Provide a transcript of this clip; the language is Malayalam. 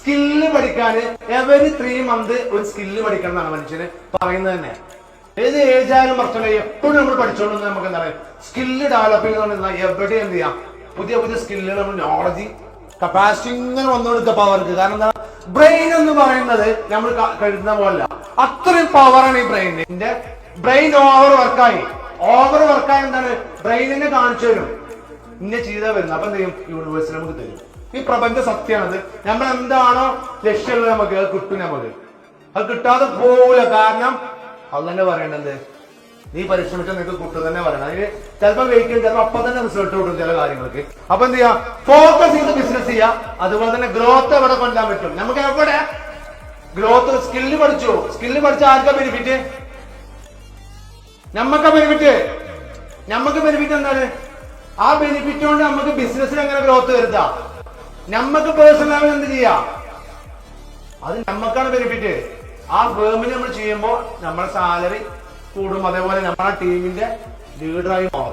സ്കില്ല് പഠിക്കാൻ എവരി ത്രീ മന്ത് ഒരു സ്കില്ല് പഠിക്കണം എന്നാണ് മനുഷ്യന് പറയുന്നത് തന്നെ. ഏത് ഏജ് ആയാലും പ്രശ്നമില്ല എപ്പോഴും നമ്മൾ പഠിച്ചോളൂ നമുക്ക് എന്താണ്? സ്കില്ല് ഡെവലപ്പ് ചെയ്യുന്ന എവിടെ എന്ത് ചെയ്യാം? പുതിയ പുതിയ സ്കില്ലുകൾ നമ്മൾ നോളജ് കപ്പാസിറ്റി ഇങ്ങനെ വന്നുകൊടുക്കുക പവർക്ക് കാരണം എന്താ? ബ്രെയിൻ എന്ന് പറയുന്നത് നമ്മൾ കരുതുന്ന പോലെ അത്രയും പവറാണ് ഈ ബ്രെയിനിന്റെ ബ്രെയിൻ ഓവർ വർക്കായി ഓവർ വർക്കായി എന്താണ്? ബ്രെയിനിനെ കാണിച്ചു തരും. ഇന്ന ചെയ്താൽ വരുന്നത് അപ്പൊ എന്ത് ചെയ്യും? യൂണിവേഴ്സിൽ നമുക്ക് തരും. ഈ പ്രപഞ്ച സത്യമാണത്. നമ്മൾ എന്താണോ ലക്ഷ്യമുള്ളത് നമുക്ക് അത് കിട്ടും നമുക്ക്. അത് കിട്ടാതെ പോവില്ല കാരണം അത് തന്നെ പറയണത്. നീ പരിശ്രമിച്ചാൽ നിനക്ക് കിട്ടും തന്നെ പറയണം. അതിന് ചിലപ്പോൾ വെയിറ്റ് ചെയ്യും. ചിലപ്പോൾ അപ്പം തന്നെ റിസൾട്ട് കിട്ടും ചില കാര്യങ്ങൾക്ക്. അപ്പൊ എന്ത് ചെയ്യാം? ഫോക്കസ് ചെയ്ത് ബിസിനസ് ചെയ്യാം. അതുപോലെ തന്നെ ഗ്രോത്ത് എവിടെ കൊല്ലാൻ പറ്റും? നമുക്ക് എവിടെ? ഗ്രോത്ത് സ്കില്ല് പഠിച്ചു. സ്കില്ല് പഠിച്ച ആർക്കാ ബെനിഫിറ്റ് നമ്മക്ക ബെനിഫിറ്റ് നമ്മക്ക് ബെനിഫിറ്റ് എന്താണ്? ആ ബെനിഫിറ്റ് കൊണ്ട് നമുക്ക് ബിസിനസ്സിൽ എങ്ങനെ ഗ്രോത്ത് വരുത്താം? നമ്മക്ക് പേഴ്സണൽ ലെവൽ എന്ത് ചെയ്യാം? അത് നമ്മക്കാണ് ബെനിഫിറ്റ് ആ ഫേമിന് നമ്മൾ ചെയ്യുമ്പോൾ നമ്മുടെ സാലറി കൂടും. അതേപോലെ നമ്മുടെ ടീമിന്റെ ലീഡറായി മാറും.